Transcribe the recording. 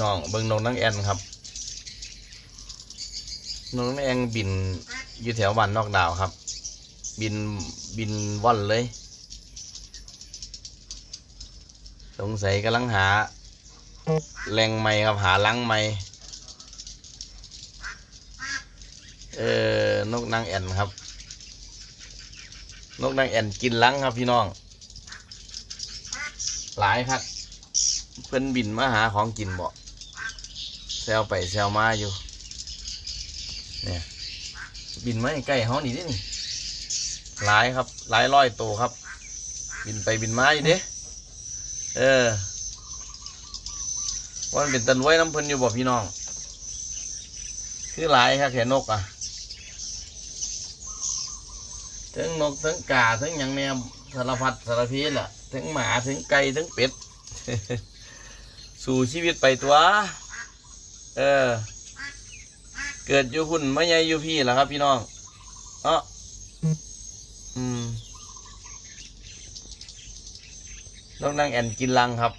น้องเบิ่งนกนางแอ่นครับนกนางแอ่นบินอยู่แถวบ้านนอกดาวครับ บินบินว่อนเลยสงสัยกำลังหาแหล่งใหม่ครับหาลังใหม่เออนกนางแอ่นครับ นกนางแอ่นกินลังครับพี่น้อง หลายครับ เพิ่นบินมาหาของกินบ่แซวไปแซวมาอยู่ เนี่ย บินมาใกล้ๆเฮานี่ดินี่หลายครับ หลายร้อยตัวครับ บินไปบินมาอยู่เด้เออว่ามันเป็นตันไว้น้ำเพิ่นอยู่บ่พี่น้อง คือหลายครับแขนนกอะทั้งนกทั้งกาทั้งหยังแนวสารพัดสารพีแหละทั้งหมาทั้งไก่ทั้งเป็ด สู่ชีวิตไปตัว เออ เกิดอยู่หุ่นไม่ใหญ่อยู่พี่เหรอครับ พี่น้องเอออืมนกนางแอ่นกินลังครับ